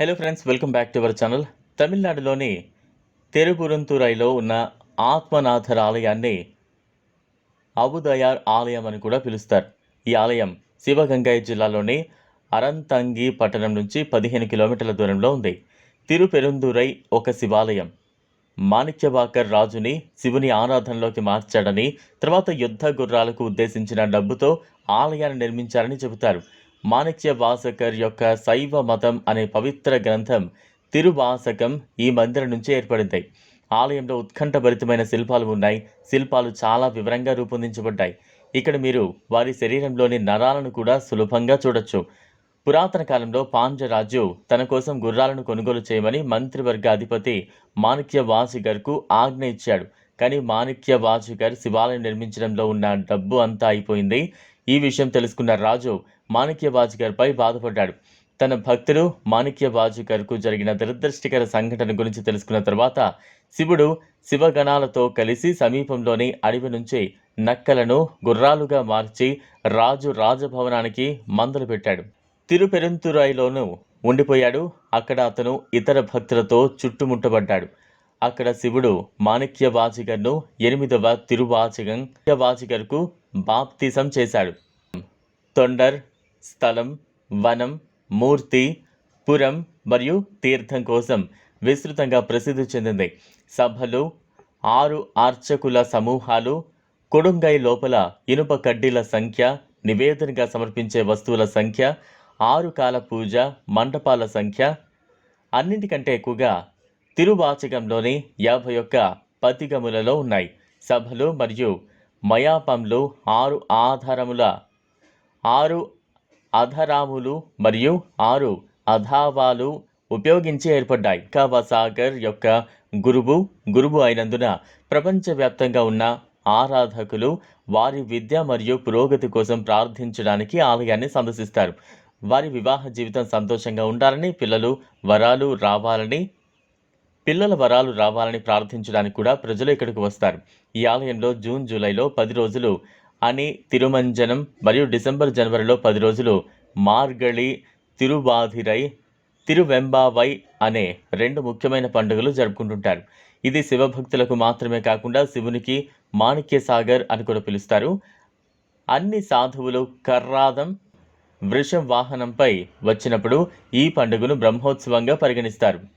Hello friends welcome back to our channel తమిళనాడులోని తెరుపురంతురైలో ఉన్న ఆత్మనాథర్ ఆలయాన్ని అబుదయార్ ఆలయం అని కూడా పిలుస్తారు. ఈ ఆలయం శివగంగై జిల్లాలోని అరంతంగి పట్టణం నుంచి పదిహేను కిలోమీటర్ల దూరంలో ఉంది. తిరుపెరుందురై ఒక శివాలయం. మాణిక్యవాకర్ రాజుని శివుని ఆరాధనలోకి మార్చాడని తర్వాత యుద్ధ గుర్రాలకు ఉద్దేశించిన డబ్బుతో ఆలయాన్ని నిర్మించారని చెబుతారు. మాణిక్య వాసకర్ యొక్క శైవ మతం అనే పవిత్ర గ్రంథం తిరువాసకం ఈ మందిరం నుంచి ఏర్పడింది. ఆలయంలో ఉత్కంఠభరితమైన శిల్పాలు ఉన్నాయి. శిల్పాలు చాలా వివరంగా రూపొందించబడ్డాయి. ఇక్కడ మీరు వారి శరీరంలోని నరాలను కూడా సులభంగా చూడొచ్చు. పురాతన కాలంలో పాండ్యరాజు తన కోసం గుర్రాలను కొనుగోలు చేయమని మంత్రివర్గ అధిపతి మాణిక్య వాసిగర్కు ఆజ్ఞ ఇచ్చాడు. కానీ మాణిక్య వాసుగర్ శివాలయం నిర్మించడంలో ఉన్న డబ్బు అంతా అయిపోయింది. ఈ విషయం తెలుసుకున్న రాజు మాణిక్య బాజుగారిపై బాధపడ్డాడు. తన భక్తుడు మాణిక్య వాజిగర్కు జరిగిన దురదృష్టికర సంఘటన గురించి తెలుసుకున్న తర్వాత శివుడు శివగణాలతో కలిసి సమీపంలోని అడవి నుంచి నక్కలను గుర్రాలుగా మార్చి రాజు రాజభవనానికి మందలు పెట్టాడు. తిరుపెరుంతురాయిలోనూ ఉండిపోయాడు. అక్కడ అతను ఇతర భక్తులతో చుట్టుముట్టబడ్డాడు. అక్కడ శివుడు మాణిక్య వాజిగర్ను ఎనిమిదవ తిరువాచిగం వాచికర్కు బాప్తిసం చేశాడు. తొండర్ స్థలం వనం మూర్తి పురం మరియు తీర్థం కోసం విస్తృతంగా ప్రసిద్ధి చెందింది. సభలు ఆరు ఆర్చకుల సమూహాలు కొడుంగై లోపల ఇనుప కడ్డీల సంఖ్య నివేదనగా సమర్పించే వస్తువుల సంఖ్య ఆరు కాల పూజ మండపాల సంఖ్య అన్నింటికంటే ఎక్కువగా తిరువాచకంలోని యాభై ఒక్క పతిగములలో ఉన్నాయి. సభలు మరియు మయాపంలు ఆరు ఆధారముల ఆరు అధరాములు మరియు ఆరు అధావాలు ఉపయోగించి ఏర్పడ్డాయి. కావాసాగర్ యొక్క గురువు గురువు అయినందున ప్రపంచవ్యాప్తంగా ఉన్న ఆరాధకులు వారి విద్య మరియు పురోగతి కోసం ప్రార్థించడానికి ఆలయాన్ని సందర్శిస్తారు. వారి వివాహ జీవితం సంతోషంగా ఉండాలని పిల్లలు వరాలు రావాలని పిల్లల వరాలు రావాలని ప్రార్థించడానికి కూడా ప్రజలు ఇక్కడికి వస్తారు. ఈ ఆలయంలో జూన్ జూలైలో పది రోజులు అని తిరుమంజనం మరియు డిసెంబర్ జనవరిలో పది రోజులు మార్గళి తిరువాధిరై తిరువెంబావై అనే రెండు ముఖ్యమైన పండుగలు జరుపుకుంటుంటారు. ఇది శివభక్తులకు మాత్రమే కాకుండా శివునికి మాణిక్య సాగర్ అని కూడా పిలుస్తారు. అన్ని సాధువులు కర్రాదం వృషం వాహనంపై వచ్చినప్పుడు ఈ పండుగను బ్రహ్మోత్సవంగా పరిగణిస్తారు.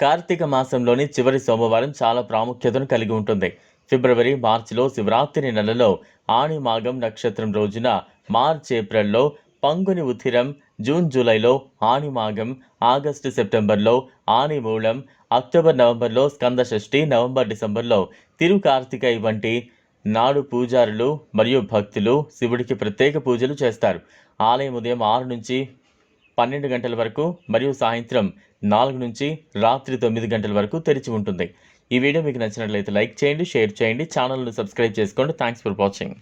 కార్తీక మాసంలోని చివరి సోమవారం చాలా ప్రాముఖ్యతను కలిగి ఉంటుంది. ఫిబ్రవరి మార్చిలో శివరాత్రి నెలలో ఆణిమాగం నక్షత్రం రోజున మార్చ్ ఏప్రిల్లో పంగుని ఉథిరం జూన్ జూలైలో ఆణిమాగం ఆగస్టు సెప్టెంబర్లో ఆణిమూలం అక్టోబర్ నవంబర్లో స్కంద షష్ఠి నవంబర్ డిసెంబర్లో తిరుకార్తికై వంటి నాడు పూజారులు మరియు భక్తులు శివుడికి ప్రత్యేక పూజలు చేస్తారు. ఆలయం ఉదయం ఆరు నుంచి పన్నెండు గంటల వరకు మరియు సాయంత్రం నాలుగు నుంచి రాత్రి తొమ్మిది గంటల వరకు తెరిచి ఉంటుంది. ఈ వీడియో మీకు నచ్చినట్లయితే లైక్ చేయండి షేర్ చేయండి ఛానల్ను సబ్స్క్రైబ్ చేసుకోండి. థ్యాంక్స్ ఫర్ వాచింగ్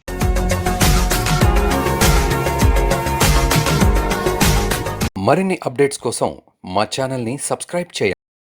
మరిన్ని అప్డేట్స్ కోసం మా ఛానల్ని సబ్స్క్రైబ్ చేయండి.